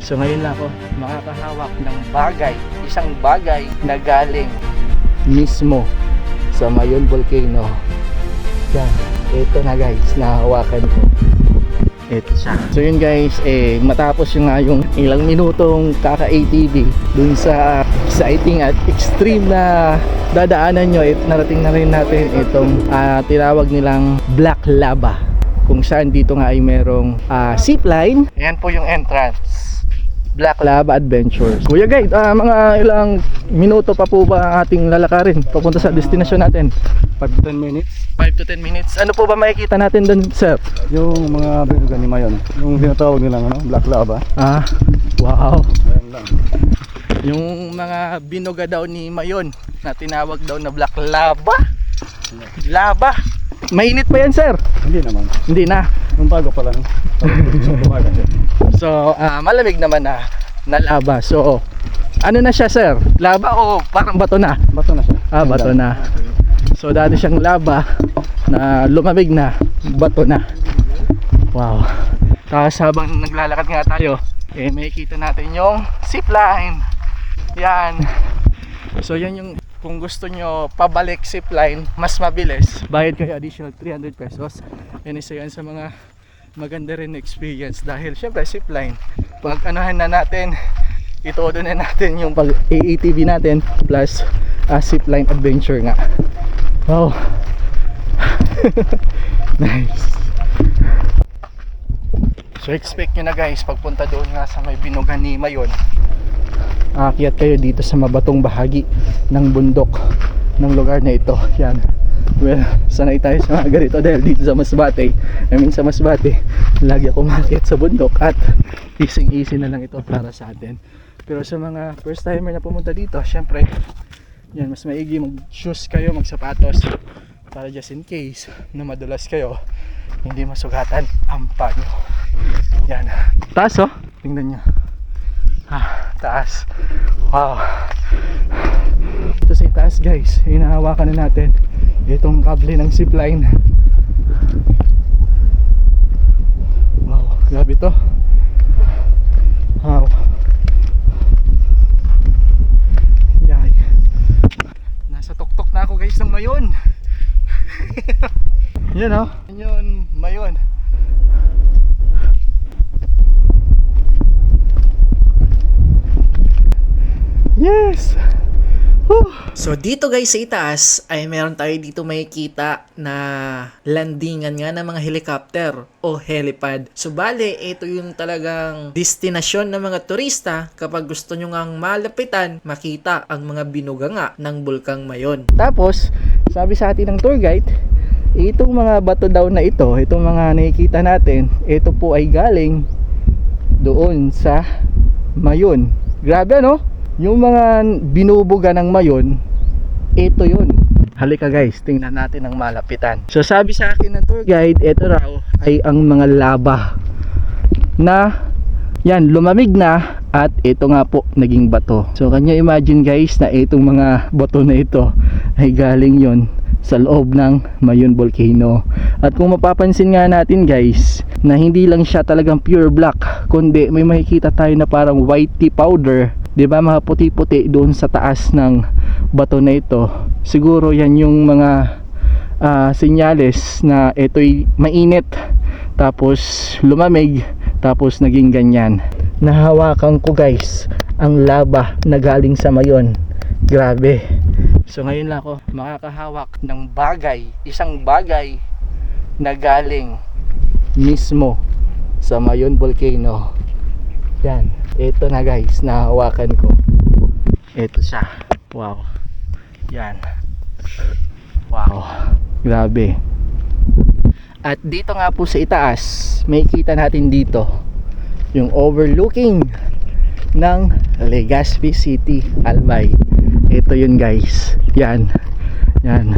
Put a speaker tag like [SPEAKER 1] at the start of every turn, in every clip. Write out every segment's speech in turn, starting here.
[SPEAKER 1] So ngayon lang ako makakahawak ng bagay, isang bagay na galing mismo sa Mayon Volcano. Yan, ito na guys, nahawakan ko. Ito siya. So yun guys, eh, matapos yung nga yung ilang minutong kaka-ATV dun sa exciting at extreme na dadaanan nyo, eh, narating na rin natin itong ah, tinawag nilang Black Lava kung saan dito nga ay merong ah, zipline. Ayan po yung entrance. Black Lava Adventures. Kuya Guide, ah, mga ilang minuto pa po ba ang ating lalakarin papunta sa destination natin?
[SPEAKER 2] 5 to 10 minutes.
[SPEAKER 1] 5 to 10 minutes. Ano po ba makikita natin doon, sir?
[SPEAKER 2] Yung mga binugan ni Mayon. Yung tinatawag nilang ano, black lava.
[SPEAKER 1] Ah, wow.
[SPEAKER 2] Ayan lang.
[SPEAKER 1] Yung mga binuga daw ni Mayon na tinawag daw na black lava. Lava. Mainit pa yan, sir?
[SPEAKER 2] Hindi naman.
[SPEAKER 1] Hindi na.
[SPEAKER 2] Yung bago pa lang.
[SPEAKER 1] So, ah, malamig naman na na lava. So, ano na siya, sir? Lava o parang bato na?
[SPEAKER 2] Bato na siya.
[SPEAKER 1] Ah, bato na. So, dati siyang lava na lumamig na, bato na. Wow. Tapos habang naglalakad nga tayo, eh makikita natin yung zipline. Yan. So, yan yung kung gusto nyo pabalik zipline, mas mabilis. Bayad kayo additional 300 pesos. Yan isa yan sa mga maganda rin experience. Dahil syempre zipline pag anuhan na natin itodo na natin yung pag AATV natin plus uh, zipline adventure nga. Wow. Nice. So expect nyo na guys pagpunta doon nga sa may binugan ni Mayon aakyat kayo dito sa mabatong bahagi ng bundok ng lugar na ito. Yan. Well sanay tayo sa mga ganito dahil dito sa Masbate. I mean sa Masbate lagi ako umakyat sa bundok at easy easy na lang ito para sa atin. Pero sa mga first timer na pumunta dito syempre yan mas maigi mag shoes kayo mag sapatos para just in case na madulas kayo hindi masugatan ang paa nyo. Yan. Taas oh. Tingnan nyo. Ah, taas. Wow. Ito sa itaas guys. Hinahawakan na natin itong kable ng zipline wow grabe to. Wow. Yay. Nasa tuktok na ako guys ng mayon. Yan oh yun mayon yes Whew.
[SPEAKER 3] So dito guys sa itaas ay meron tayo dito makikita na landingan nga ng mga helicopter o helipad. So bale, ito yung talagang destinasyon ng mga turista kapag gusto nyo ngang malapitan, makita ang mga binuga nga ng Bulkang Mayon.
[SPEAKER 1] Tapos, sabi sa atin ng tour guide, itong mga bato daw na ito, itong mga nakikita natin, ito po ay galing doon sa Mayon. Grabe ano? Yung mga binubuga ng Mayon, ito yun. Halika guys, tingnan natin ang malapitan. So sabi sa akin ng tour guide, ito raw ay ang mga laba na yan, lumamig na at ito nga po naging bato. So kanya imagine guys na itong mga bato na ito ay galing yon sa loob ng Mayon Volcano. At kung mapapansin nga natin guys na hindi lang siya talagang pure black kundi may makikita tayo na parang whitey powder 'di ba mga puti-puti doon sa taas ng bato na ito. Siguro yan yung mga ah, senyales na ito'y mainit tapos lumamig tapos naging ganyan nahawakan ko guys ang laba na galing sa mayon grabe so ngayon lang ako makakahawak ng bagay isang bagay na galing mismo sa mayon volcano. Yan ito na guys nahawakan ko. Ito siya. Wow. Yan. Wow. Grabe. At dito nga po sa itaas, may kita natin dito yung overlooking ng Legazpi City, Albay. Ito yun guys. Yan. Yan.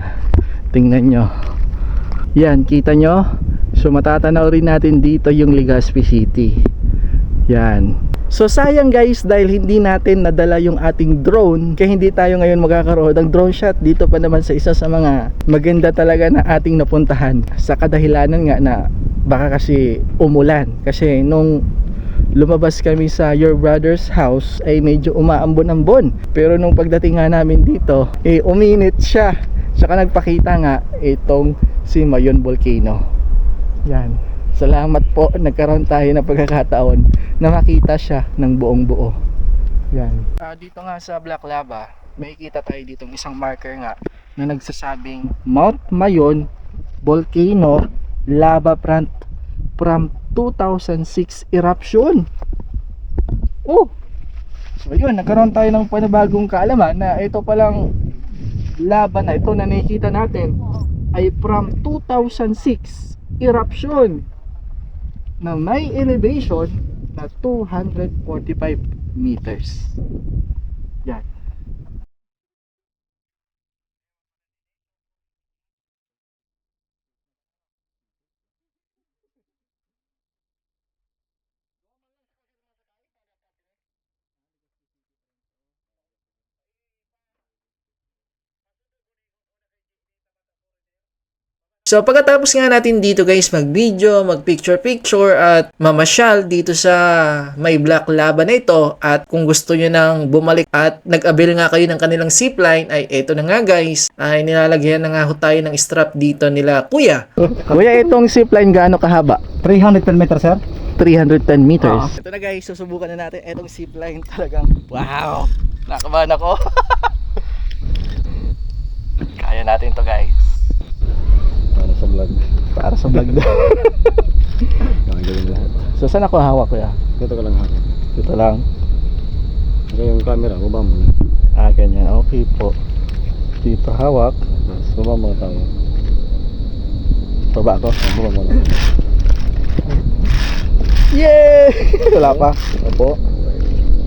[SPEAKER 1] Tingnan nyo. Yan, kita nyo? So matatanaw rin natin dito yung Legazpi City. Yan. So sayang guys dahil hindi natin nadala yung ating drone kaya hindi tayo ngayon magkakaroon ng drone shot dito pa naman sa isa sa mga maganda talaga na ating napuntahan sa kadahilanan nga na baka kasi umulan kasi nung lumabas kami sa Your Brother's house ay medyo umaambon-ambon. Pero nung pagdating nga namin dito, eh uminit siya. Tsaka nagpakita nga itong si Mayon Volcano. Yan. Salamat po, nagkaroon tayo ng pagkakataon na makita siya ng buong buo. Yan. Ah, dito nga sa Black Lava, may kita tayo dito isang marker nga na nagsasabing Mount Mayon Volcano Lava Front from 2006 eruption. Oh! So yun, nagkaroon tayo ng panibagong kaalaman na ito palang lava na ito na nakikita natin ay from 2006 eruption na may elevation na 245 meters.
[SPEAKER 3] So pagkatapos nga natin dito guys mag-video, mag-picture-picture at mamasyal dito sa may black lava na ito at kung gusto nyo nang bumalik at nag-avail nga kayo ng kanilang zipline ay eto na nga guys ay nilalagyan na nga ho tayo ng strap dito nila kuya.
[SPEAKER 1] Kuya, itong zipline gaano kahaba?
[SPEAKER 2] 310 meter sir.
[SPEAKER 1] 310 meters. Ito na guys, susubukan na natin itong zipline talagang wow! Nakabahan ako. Kaya natin to guys.
[SPEAKER 2] Vlog.
[SPEAKER 1] Para sa vlog daw.
[SPEAKER 2] Gagawin lahat.
[SPEAKER 1] so saan ako hawak kuya?
[SPEAKER 2] Dito ka lang ha.
[SPEAKER 1] Dito lang.
[SPEAKER 2] Ito yung camera, baba mo.
[SPEAKER 1] Ah, ganyan. Okay po. Dito hawak.
[SPEAKER 2] Baba mo tayo.
[SPEAKER 1] Baba ko.
[SPEAKER 2] Ah, Baba mo lang.
[SPEAKER 1] Yay! Wala pa.
[SPEAKER 2] Opo.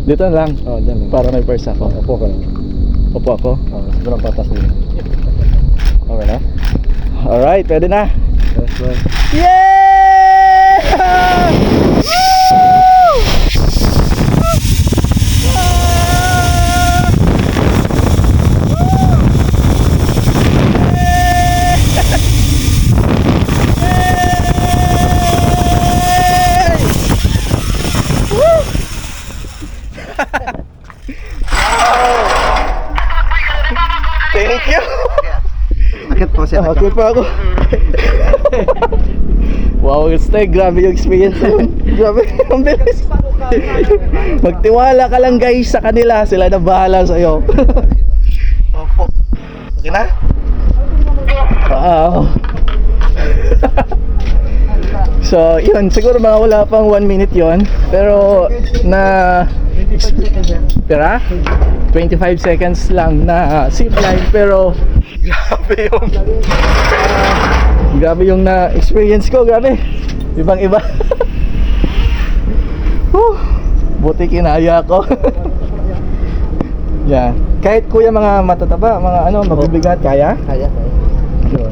[SPEAKER 1] Dito lang.
[SPEAKER 2] Oh, dyan lang.
[SPEAKER 1] Para may purse ako.
[SPEAKER 2] Opo ka lang.
[SPEAKER 1] Opo ako.
[SPEAKER 2] Oh, siguro patas nila. Okay na?
[SPEAKER 1] Alright, pwede na.
[SPEAKER 2] Yes, bye.
[SPEAKER 1] Yeah!
[SPEAKER 2] Siya.
[SPEAKER 1] Okay pa ako. wow, stay. Grabe yung experience. Grabe, ang bilis. Magtiwala ka lang guys sa kanila. Sila na bahala sa'yo. Opo. Okay na? Wow. So, yun. Siguro mga wala pang 1 minute yon Pero, na... Pera? 25 seconds lang na zipline pero grabe yung ah, grabe yung na experience ko grabe ibang iba Whew, buti kinaya ko yeah kahit kuya mga matataba mga ano mabibigat kaya
[SPEAKER 2] Kaya, kaya.
[SPEAKER 1] Yun.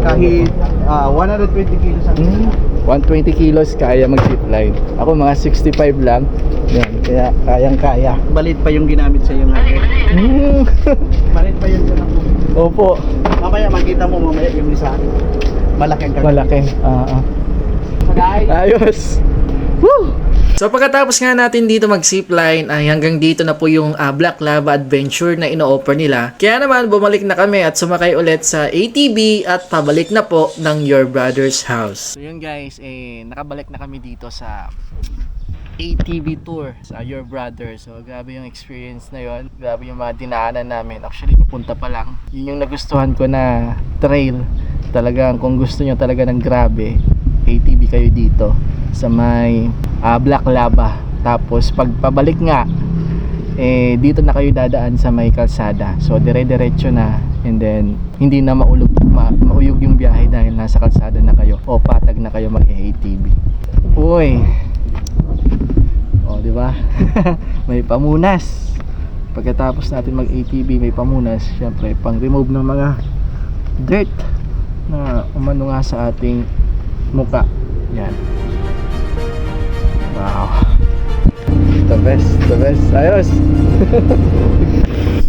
[SPEAKER 2] Kahit ah, 120 kilos ang
[SPEAKER 1] Hmm, 120 kilos kaya mag zipline ako mga 65 lang yan kaya kayang kaya
[SPEAKER 2] Balit pa yung ginamit sa iyo ngayon.
[SPEAKER 1] Hmm.
[SPEAKER 2] Balit pa yun.
[SPEAKER 1] opo
[SPEAKER 2] Mamaya makita mo mamaya yung isa. Malaki ang
[SPEAKER 1] malaki ah ah. ayos Woo!
[SPEAKER 3] So pagkatapos nga natin dito mag-zipline ay hanggang dito na po yung ah, Black Lava Adventure na ino-offer nila. Kaya naman bumalik na kami at sumakay ulit sa ATV at pabalik na po ng Your Brother's House. So yun guys, eh, nakabalik na kami dito sa ATV tour sa Your Brother. So, grabe yung experience na yon. Grabe yung mga dinaanan namin. Actually, papunta pa lang. Yun yung nagustuhan ko na trail. Talagang, kung gusto nyo talaga ng grabe, ATV kayo dito sa may ah, Black Lava. Tapos, pag pabalik nga, eh, dito na kayo dadaan sa may kalsada. So, dire-diretso na. And then, hindi na maulog, ma, mauyog yung biyahe dahil nasa kalsada na kayo. O patag na kayo mag-ATV. Uy, o, di ba? may pamunas. Pagkatapos natin mag-ATV, may pamunas. Syempre, pang remove ng mga dirt na umano nga sa ating muka. Yan. Wow. The best, the best. Ayos.